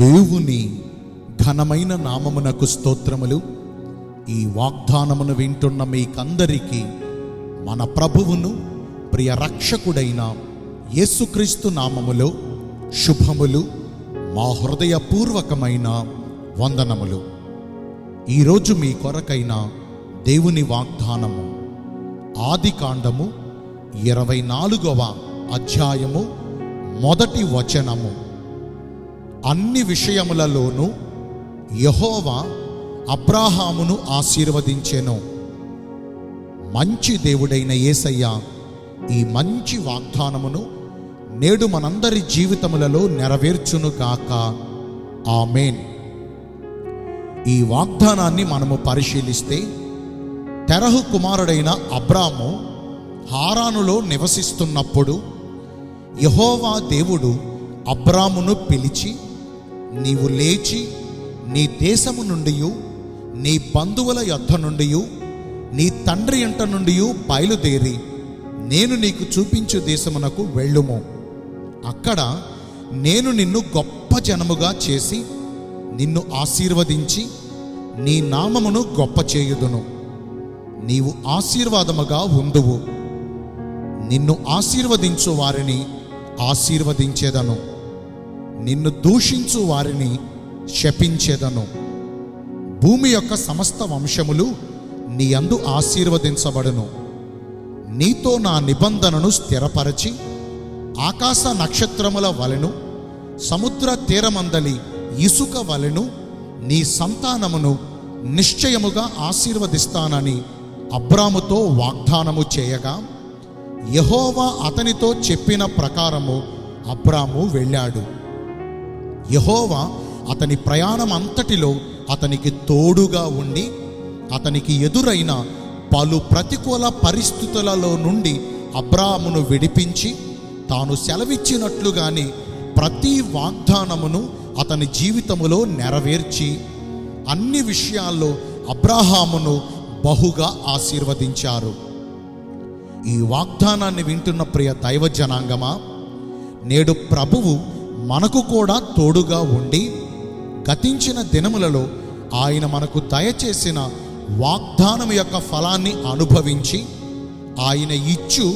దేవుని ఘనమైన నామమునకు స్తోత్రములు. ఈ వాగ్దానమును వింటున్న మీకందరికీ మన ప్రభువును ప్రియ రక్షకుడైన యేసుక్రీస్తు నామములో శుభములు మా హృదయపూర్వకమైన వందనములు. ఈరోజు మీ కొరకైన దేవుని వాగ్దానము ఆది కాండము ఇరవై నాలుగవ అధ్యాయము మొదటి వచనము. అన్ని విషయములలోనూ యహోవా అబ్రాహామును ఆశీర్వదించెను. మంచి దేవుడైన యేసయ్య ఈ మంచి వాగ్దానమును నేడు మనందరి జీవితములలో నెరవేర్చును గాక. ఆమెన్. ఈ వాగ్దానాన్ని మనము పరిశీలిస్తే తెరహు కుమారుడైన అబ్రాము హారానులో నివసిస్తున్నప్పుడు యహోవా దేవుడు అబ్రామును పిలిచి నీవు లేచి నీ దేశము నుండి నీ బంధువుల యొద్ద నుండి నీ తండ్రి ఇంట నుండి బయలుదేరి నేను నీకు చూపించు దేశమునకు వెళ్ళుము. అక్కడ నేను నిన్ను గొప్ప జనముగా చేసి నిన్ను ఆశీర్వదించి నీ నామమును గొప్ప చేయుదును. నీవు ఆశీర్వాదముగా ఉందువు నిన్ను ఆశీర్వదించు వారిని ఆశీర్వదించేదను. నిన్ను దూషించు వారిని శపించేదను. భూమి యొక్క సమస్త వంశములు నీ అందు ఆశీర్వదించబడును. నీతో నా నిబంధనను స్థిరపరచి ఆకాశ నక్షత్రముల వలెను సముద్ర తీరమందలి ఇసుక వలెను నీ సంతానమును నిశ్చయముగా ఆశీర్వదిస్తానని అబ్రాముతో వాగ్దానము చేయగా యహోవా అతనితో చెప్పిన ప్రకారము అబ్రాము వెళ్ళాడు. యహోవా అతని ప్రయాణం అంతటిలో అతనికి తోడుగా ఉండి అతనికి ఎదురైన పలు ప్రతికూల పరిస్థితులలో నుండి అబ్రామును విడిపించి తాను సెలవిచ్చినట్లుగానే ప్రతి వాగ్దానమును అతని జీవితములో నెరవేర్చి అన్ని విషయాల్లో అబ్రాహామును బహుగా ఆశీర్వదించారు. ఈ వాగ్దానాన్ని వింటున్న ప్రియ దైవ జనాంగమా నేడు ప్రభువు మనకు కూడా తోడుగా ఉండి గతించిన దినములలో ఆయన మనకు దయచేసిన వాగ్దానం యొక్క ఫలాన్ని అనుభవించి ఆయన ఇచ్చు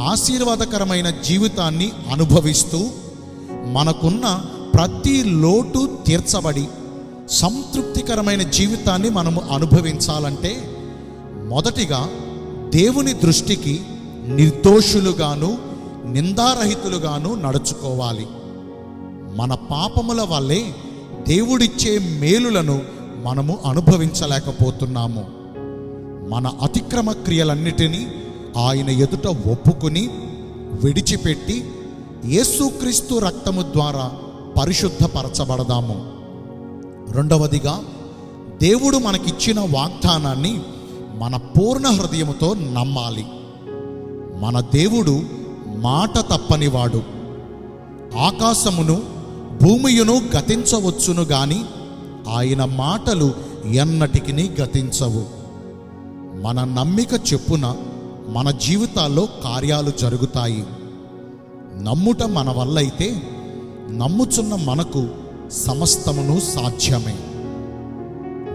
ఆశీర్వాదకరమైన జీవితాన్ని అనుభవిస్తూ మనకున్న ప్రతి లోటు తీర్చబడి సంతృప్తికరమైన జీవితాన్ని మనము అనుభవించాలంటే మొదటిగా దేవుని దృష్టికి నిర్దోషులుగాను నిందారహితులుగాను నడుచుకోవాలి. మన పాపముల వల్లే దేవుడిచ్చే మేలులను మనము అనుభవించలేకపోతున్నాము. మన అతిక్రమ క్రియలన్నిటినీ ఆయన ఎదుట ఒప్పుకుని విడిచిపెట్టి యేసుక్రీస్తు రక్తము ద్వారా పరిశుద్ధపరచబడదాము. రెండవదిగా దేవుడు మనకిచ్చిన వాగ్దానాన్ని మన పూర్ణ హృదయముతో నమ్మాలి. మన దేవుడు మాట తప్పనివాడు. ఆకాశమును భూమియును గతించవచ్చును గాని ఆయన మాటలు ఎన్నటికి గతించవు. మన నమ్మిక చెప్పున మన జీవితాల్లో కార్యాలు జరుగుతాయి. నమ్ముట మన వల్లైతే నమ్ముచున్న మనకు సమస్తమును సాధ్యమే.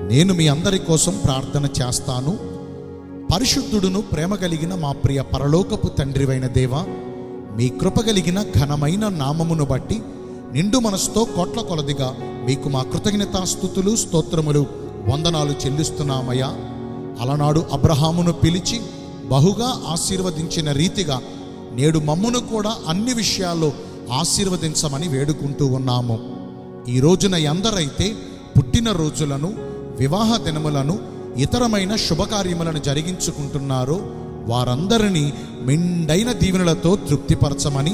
నేను మీ అందరి కోసం ప్రార్థన చేస్తాను. పరిశుద్ధుడును ప్రేమ కలిగిన మా ప్రియ పరలోకపు తండ్రివైన దేవ మీ కృప కలిగిన ఘనమైన నామమును బట్టి నిండు మనసుతో కోట్ల కొలదిగా మీకు మా కృతజ్ఞతాస్థుతులు స్తోత్రములు వందనాలు చెల్లిస్తున్నామయ్యా. అలనాడు అబ్రహామును పిలిచి బహుగా ఆశీర్వదించిన రీతిగా నేడు మమ్మును కూడా అన్ని విషయాల్లో ఆశీర్వదించమని వేడుకుంటూ ఉన్నాము. ఈ రోజున ఎందరైతే పుట్టిన రోజులను వివాహ దినములను ఇతరమైన శుభకార్యములను జరిగించుకుంటున్నారో వారందరినీ మెండైన దీవెనలతో తృప్తిపరచమని